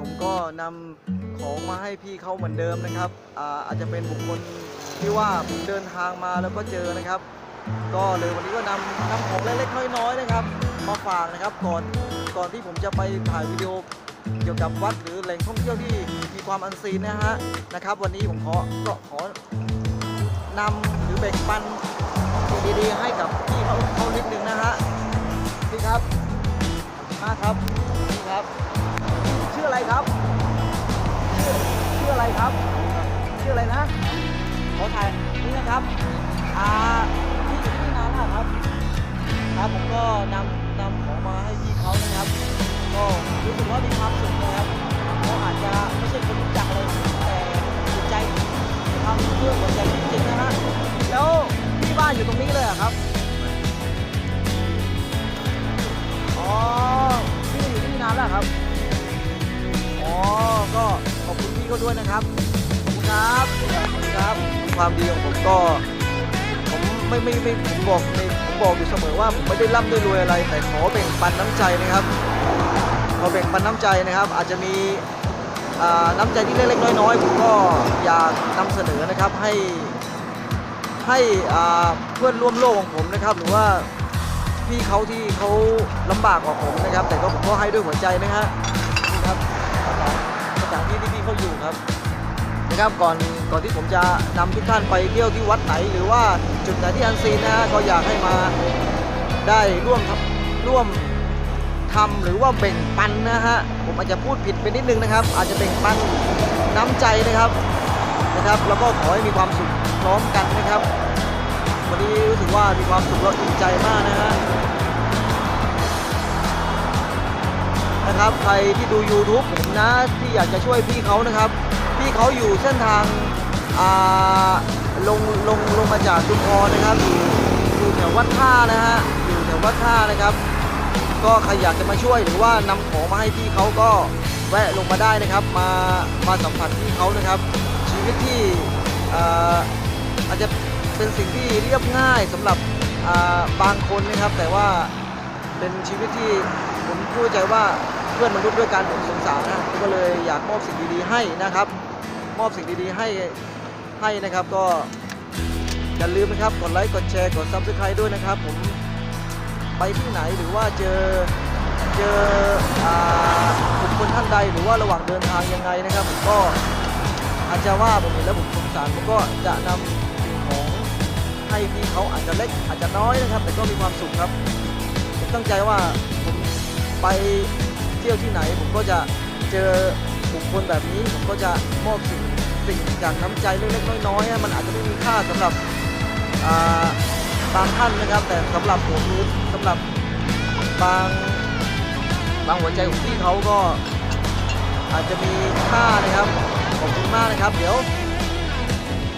ผมก็นำของมาให้พี่เขาเหมือนเดิมนะครับอ่าอาจจะเป็นบุคคลที่ว่าผมเดินทางมาแล้วก็เจอนะครับ ก็เลยวันนี้ก็นำนำของเล็กๆน้อยๆนะครับ มาฝากนะครับก่อนก่อนที่ผมจะไปถ่ายวิดีโอเกี่ยวกับวัดหรือแหล่งท่องเที่ยวที่มีความอันซีนนะฮะนะครับ วันนี้ผมขอก็ขอนำหรือแบ่งปันสิ่งดีๆให้กับพี่เขาเขานิดนึงนะฮะพี่ครับมากครับ ครับ ชื่ออะไรนะขอถ่ายนี่นะครับอ่าพี่อยู่ที่นี่นานแล้วครับ ครับผมก็นำนำของมาให้พี่เขานะครับ ก็รู้สึกว่ามีความสุขนะครับเขาอาจจะไม่ใช่คนรู้จักเลยแต่จิตใจทำเพื่อหัวใจจริงๆนะฮะแล้วพี่บ้านอยู่ตรงนี้เลยครับ ขอบคุณพี่เขาด้วยนะครับขอบคุณครับขอบคุณครับ ความดีของผมก็ผมไม่ไม่ไม่ผมบอกในผมบอกอยู่เสมอว่าผมไม่ได้ร่ำได้รวยอะไร แต่ขอแบ่งปันน้ำใจนะครับขอแบ่งปันน้ำใจนะครับ อาจจะมีน้ำใจที่เล็กๆน้อยๆผมก็อยากนำเสนอนะครับให้ให้เพื่อนร่วมโลกของผมนะครับ หรือว่าพี่เขาที่เขาลำบากกว่าผมนะครับ แต่ก็ผมก็ให้ด้วยหัวใจนะฮะนี่ครับ สถานที่ที่พี่เขาอยู่ครับนะครับก่อนก่อนที่ผมจะนำทุกท่านไปเที่ยวที่วัดไหน หรือว่าจุดไหนที่อันซีนนะฮะก็อยากให้มาได้ร่วมร่วมทำหรือว่าแบ่งปันนะฮะผมอาจจะพูดผิดไปนิดนึงนะครับ อาจจะแบ่งปันน้ำใจนะครับนะครับ แล้วก็ขอให้มีความสุขพร้อมกันนะครับ วันนี้รู้สึกว่ามีความสุขและอิ่มใจมากนะฮะ นะครับ ใครที่ดู YouTube ผมนะที่อยากจะช่วยพี่เขานะครับ พี่เขาอยู่เส้นทางาลงลงลงมาจากชุมพรนะครับอยู่อยู่แถววัดท่านะฮะอยู่แถววัดท่านะครับ ก็ใครอยากจะมาช่วยหรือว่านำของมาให้พี่เขาก็แวะลงมาได้นะครับ มามาสัมผัสพี่เขานะครับ ชีวิตที่อาอาจจะเป็นสิ่งที่เรียบง่ายสำหรับาบางคนนะครับ แต่ว่าเป็นชีวิตที่ผมพูดใจว่า เพื่อนมนุษย์ด้วยกันผมสงสารนะก็เลยอยากมอบสิ่งดีๆให้นะครับ มอบสิ่งดีๆให้ให้นะครับก็อย่าลืมนะครับกดไลค์กดแชร์กดซับสไครต์ด้วยนะครับ ผมไปที่ไหนหรือว่าเจอเจอบุคคลท่านใดหรือว่าระหว่างเดินทางยังไงนะครับผมก็อาจจะว่าผมเห็นแล้วผมสงสารผมก็จะนำสิ่งของให้พี่เขาอาจจะเล็กอาจจะน้อยนะครับ แต่ก็มีความสุขครับผมตั้งใจว่าผมไป เที่ยวที่ไหน ผมก็จะเจอบุคคลแบบนี้ ผมก็จะมอบสิ่งสิ่งจากน้ำใจเล็กๆน้อยๆมันอาจจะไม่มีค่าสำหรับอ่าบางท่านนะครับ แต่สำหรับผมหรือสำหรับบางบางหัวใจของพี่เขาก็อาจจะมีค่านะครับขอบคุณมากนะครับ เดี๋ยว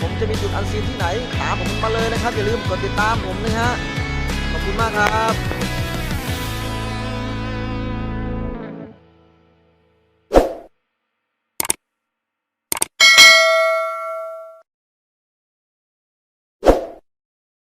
ผมจะมีจุดอันซีนที่ไหนตามผมมาเลยนะครับอย่าลืมกดติดตามผมนะฮะขอบคุณมากครับ